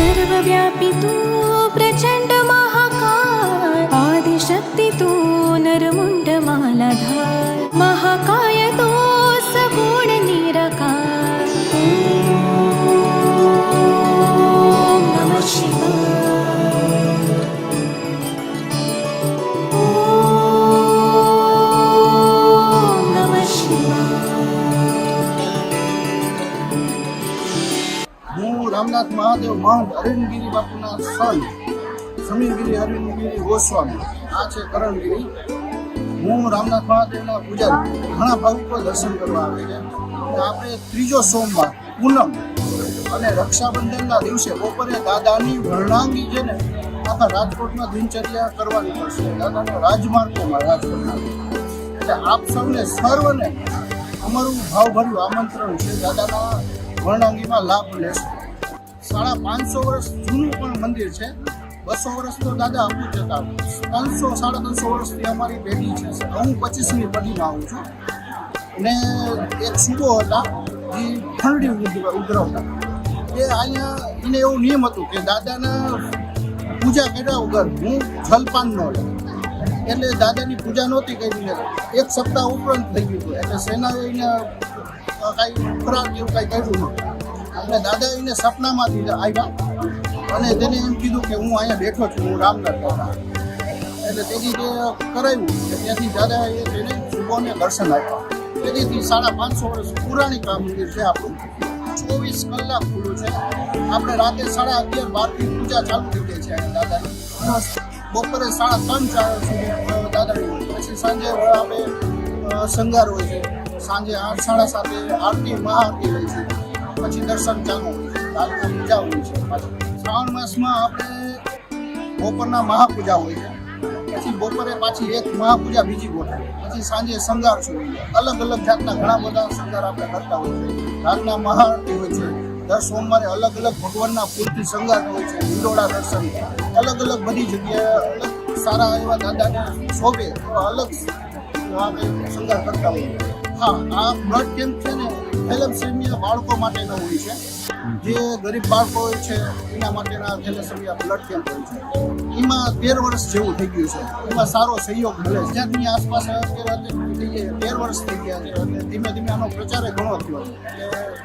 सर्वव्यापी तू प्रचंड महाकाय। आदिशक्ती तू રામનાથ મહાદેવ, મહંત અરવિંદગીરી બાપુના સન, સમીરગીરી, અરવિંદગીરી, ગોસ્વામી. આ છે કરણગીરી. હું રામનાથ મહાદેવના પૂજા ઘણા ભાવિકો દર્શન કરવા આવે છે. આપણે ત્રીજો સોમવાર, પૂનમ. અને રક્ષાબંધનના દિવસે બપોરે દાદાની વર્ણાંગી છે ને આખા રાજકોટમાં દિનચર્યા કરવાની પડશે. દાદાના રાજમાર્ગોમાં રાજકોટના એટલે આપ સૌને સર્વને અમારું ભાવભર્યું આમંત્રણ છે. દાદાના વર્ણાંગીમાં લાભ લેશો. સાડા પાંચસો વર્ષ જૂનું પણ મંદિર છે. બસો વર્ષ તો દાદા અમુક જતા ત્રણસો, સાડા ત્રણસો વર્ષથી અમારી પેઢી છે. હું પચીસમી પેઢીમાં આવું છું. અને એક સુબો હતા, એ ઠંડી ઉઘરાવતા એ અહીંયા એને એવું નિયમ હતું કે દાદાના પૂજા કર્યા વગર હું જલપાન ન લે એટલે દાદાની પૂજા નહોતી કરી ને એક સપ્તાહ ઉપરાંત થઈ ગયું હતું. એટલે સેનાએ એને કાંઈ ખોરાક એવું કાંઈ કર્યું નહોતું એટલે દાદા એને સપનામાંથી આવ્યા. અને તેને એમ કીધું કે હું અહીંયા બેઠો છું હું રામનાથ દાદા એટલે તેથી તે કરાવ્યું કે ત્યાંથી એ તેને શુભોને દર્શન આપ્યા. તેથી સાડા પાંચસો વર્ષ પુરાણી કામ મંદિર છે આપણું. ચોવીસ કલાક ખુલ્લું છે. આપણે રાતે સાડા અગિયાર બારથી પૂજા ચાલુ થઈ ગઈ છે દાદાની. બપોરે સાડા ત્રણ ચાર સુધી દાદાની પછી સાંજે આપણે અ, શણગાર હોય છે. સાંજે આઠ સાડા સાતે આરતી મહાઆરતી હોય છે. પછી દર્શન ચાલુ હોય પૂજા હોય છે. પાછી શ્રાવણ માસમાં આપણે બપોરના મહાપૂજા હોય છે. પછી બપોરે પાછી એક મહાપૂજા બીજી ગોઠવે પછી સાંજે શણગાર છે અલગ અલગ જાતના ઘણા બધા શણગાર આપણે કરતા હોય છે. રાતના મહાઆરતી હોય છે. દર સોમવારે અલગ અલગ ભગવાનના ફૂલથી શણગાર હોય છે. હિંડોળા દર્શન. અલગ અલગ બધી જગ્યાએ અલગ સારા એવા દાદાને શોભે અલગ આપણે શણગાર કરતા હોઈએ હા, આ બ્લડ કેમ્પ છે ને થેલેસેમિયા બાળકો માટેનો હોય છે. જે ગરીબ બાળકો હોય છે, એના માટેના થેલેસેમિયા બ્લડ કેમ્પ હોય છે. એમાં તેર વર્ષ જેવું થઈ ગયું છે. એમાં સારો સહયોગ મળે. છે જ્યાં આસપાસ અત્યારે તેર વર્ષ થઈ ગયા છે. અને ધીમે ધીમે આનો પ્રચાર ઘણો થયો છે.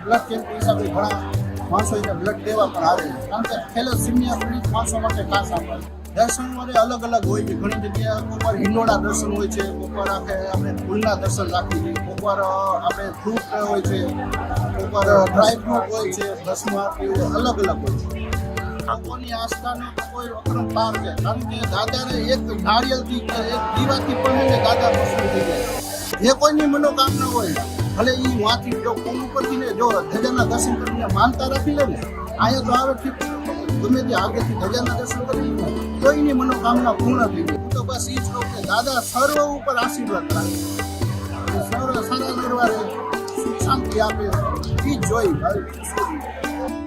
બ્લડ કેમ્પ હિસાબે ઘણા માણસો એને બ્લડ દેવા પણ આવે છે. કારણ કે થેલેસેમિયા પીડિત માણસો માટે ખાસ આપણે દર્શન માટે અલગ અલગ હોય છે. ઘણી જગ્યાએ કોકવાર હિંડોળા દર્શન હોય છે ઉપર આખે આપણે ફૂલના દર્શન રાખીએ છીએ. અ, આપણે ફ્રૂટ હોય છે ઉપર ડ્રાય ફ્રૂટ હોય છે દસમાં એવું અલગ અલગ હોય છે. લોકોની આસ્થાનો કોઈ અક્રમ પાર છે કારણ કે દાદાને એક નાળિયેરથી એક દીવાથી પણ એને દાદા પ્રસન્ન થઈ જાય જે કોઈની મનોકામના હોય ભલે એ વાંચી જો કોમ ઉપરથી ને જો ધજાના દર્શન કરીને માનતા રાખી લે ને અહીંયા તો આવે ઠીક ગમે તે આગળથી ધજાના દર્શન કરી લે કોઈની મનોકામના પૂર્ણ થઈ ગઈ તો બસ એ જ કહું કે દાદા સર્વ ઉપર આશીર્વાદ રાખે. સર્વ સદા સુખ શાંતિ આપે એ જોઈ ખુશી.